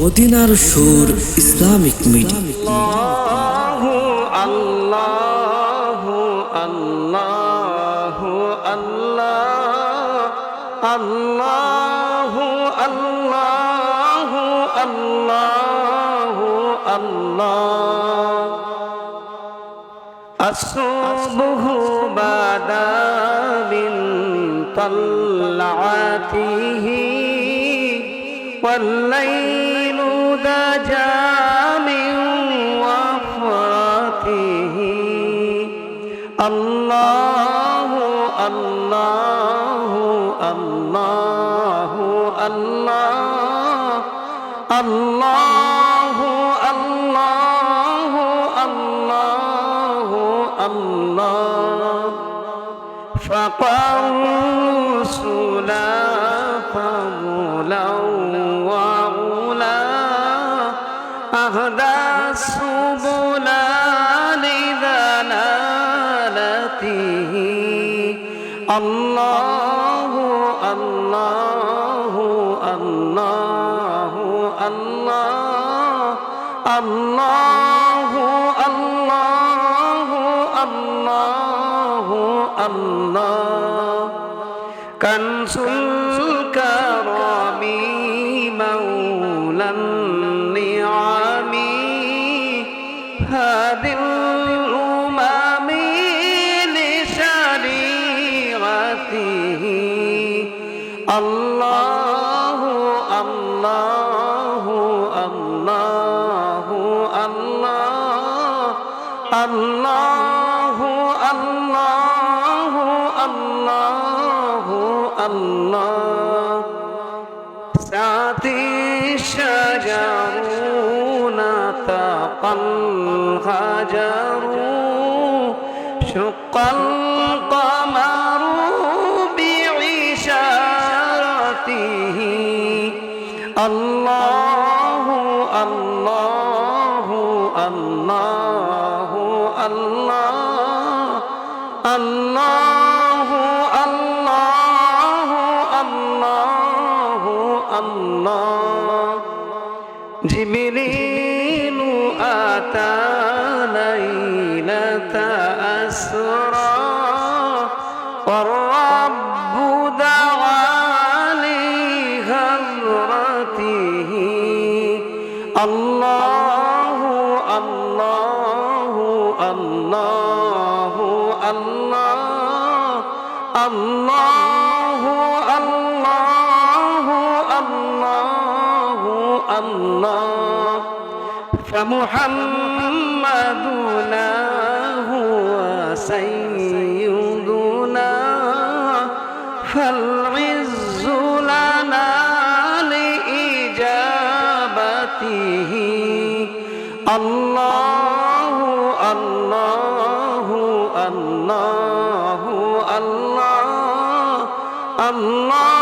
মদিনার সুর Islamic media. আল্লাহ আল্লাহ আল্লাহ আল্লাহ আল্লাহ আল্লাহ আল্লাহ আসবহু বাদাবিন তল্লাতিহি والليل دجى من وفرته الله الله الله الله الله الله الله الله فقرسنا فضلا وعلا أهدى السبل لذلالته الله الله الله الله الله الله الله الله كنز আল্লাহ আল্লাহ আল্লাহ আল্লাহ আল্লাহ আল্লাহ আল্লাহ আল্লাহ সাতি সজারুনা তাকাল হাজারু শুকাল আল্লাহ আল্লাহ আল্লাহ আল্লাহ আল্লাহ আল্লাহ আল্লাহ আল্লাহ জিবরিলু আতা লাইলাতা আসরা الله الله الله الله الله الله الله الله فمحمدنا هو سيدنا فالعز বিহি আল্লাহ আল্লাহ আল্লাহ আল্লাহ আল্লাহ।